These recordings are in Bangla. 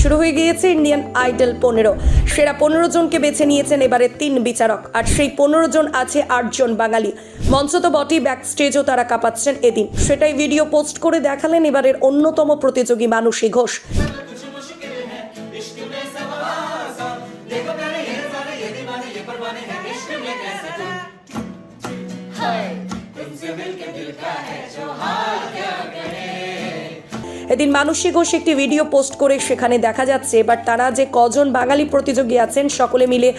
শুরু হয়ে গিয়েছে ইন্ডিয়ান আইডল পনেরো সেরা পনেরো জনকে বেছে নিয়েছেন এবারে তিন বিচারক আর সেই পনেরো জন আছে আটজন বাঙালি মঞ্চ তো বটেই ব্যাক স্টেজও তারা কাঁপাচ্ছেন এদিন সেটাই ভিডিও পোস্ট করে দেখালেন এবারের অন্যতম প্রতিযোগী মানসী ঘোষ कुछ मुश्किल है इश्क में सवासा देखो प्यारे ये जाने ये दीवाने ये परवाने हैं इश्क में कैसे तुम हाय तुमसे मिलके दिल का है जो हाल क्या कहे এদিন মানসী ঘোষ একটি ভিডিও পোস্ট করে সেখানে দেখা যাচ্ছে বাট তারা যে কজন বাঙালি প্রতিযোগী আছেন সকলে মিলে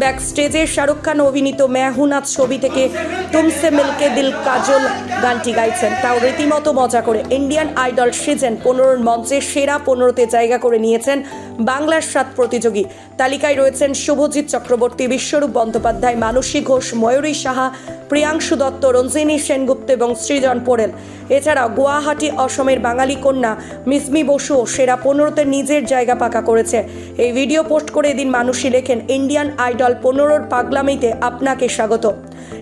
ব্যাক স্টেজে শাহরুখ খান অভিনীত মেহুনাথ ছবি থেকে তুমসে মিলকে দিল কাজল গানটি গাইছেন। তাও রীতিমতো মজা করে ইন্ডিয়ান আইডল সিজন পনেরোর মঞ্চে সেরা পনেরোতে জায়গা করে নিয়েছেন বাংলার সাত প্রতিযোগী। তালিকায় রয়েছেন শুভজিৎ চক্রবর্তী, বিশ্বরূপ বন্দ্যোপাধ্যায়, মানসী ঘোষ, ময়ূরী সাহা, প্রিয়াংশু দত্ত, রঞ্জিনী সেনগুপ্ত এবং সৃজন পোরেল। এছাড়াও গুয়াহাটি অসমের বাঙালি কন্যা মিসমি বসুও সেরা পনেরোতে নিজের জায়গা পাকা করেছে। এই ভিডিও পোস্ট করে এদিন মানুষই লেখেন, ইন্ডিয়ান আইডল পনেরোর পাগলামিতে আপনাকে স্বাগত।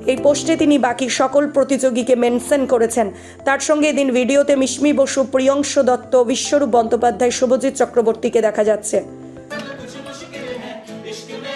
এই পোস্টে তিনি বাকি সকল প্রতিযোগীকে মেনশন করেছেন তার সঙ্গে এদিন ভিডিওতে মিসমি বসু প্রিয়ংশু দত্ত বিশ্বরূপ বন্দ্যোপাধ্যায় শুভজিৎ চক্রবর্তীকে দেখা যাচ্ছে कुछ मुश्किल है इश्क में